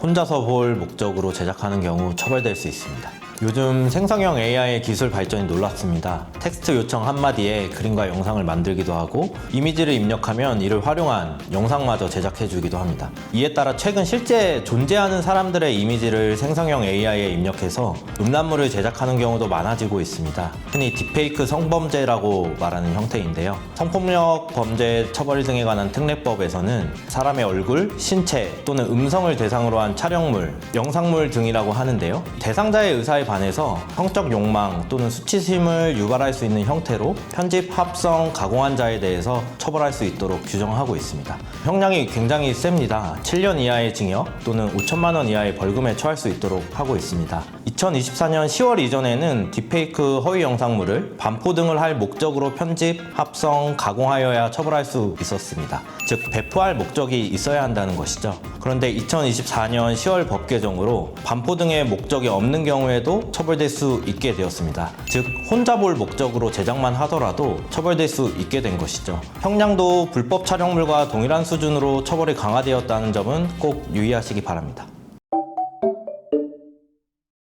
혼자서 볼 목적으로 제작하는 경우 처벌될 수 있습니다. 요즘 생성형 AI 기술 발전이 놀랍습니다. 텍스트 요청 한마디에 그림과 영상을 만들기도 하고 이미지를 입력하면 이를 활용한 영상마저 제작해주기도 합니다. 이에 따라 최근 실제 존재하는 사람들의 이미지를 생성형 AI에 입력해서 음란물을 제작하는 경우도 많아지고 있습니다. 흔히 딥페이크 성범죄라고 말하는 형태인데요. 성폭력 범죄 처벌 등에 관한 특례법에서는 사람의 얼굴, 신체 또는 음성을 대상으로 한 촬영물, 영상물 등이라고 하는데요. 대상자의 의사에 반해서 성적 욕망 또는 수치심을 유발할 수 있는 형태로 편집, 합성, 가공한 자에 대해서 처벌할 수 있도록 규정하고 있습니다. 형량이 굉장히 셉니다. 7년 이하의 징역 또는 5천만 원 이하의 벌금에 처할 수 있도록 하고 있습니다. 2024년 10월 이전에는 딥페이크 허위 영상물을 반포 등을 할 목적으로 편집, 합성, 가공하여야 처벌할 수 있었습니다. 즉 배포할 목적이 있어야 한다는 것이죠. 그런데 2024년 10월 법 개정으로 반포 등의 목적이 없는 경우에도 처벌될 수 있게 되었습니다. 즉 혼자 볼 목적으로 제작만 하더라도 처벌될 수 있게 된 것이죠. 형량도 불법 촬영물과 동일한 수준으로 처벌이 강화되었다는 점은 꼭 유의하시기 바랍니다.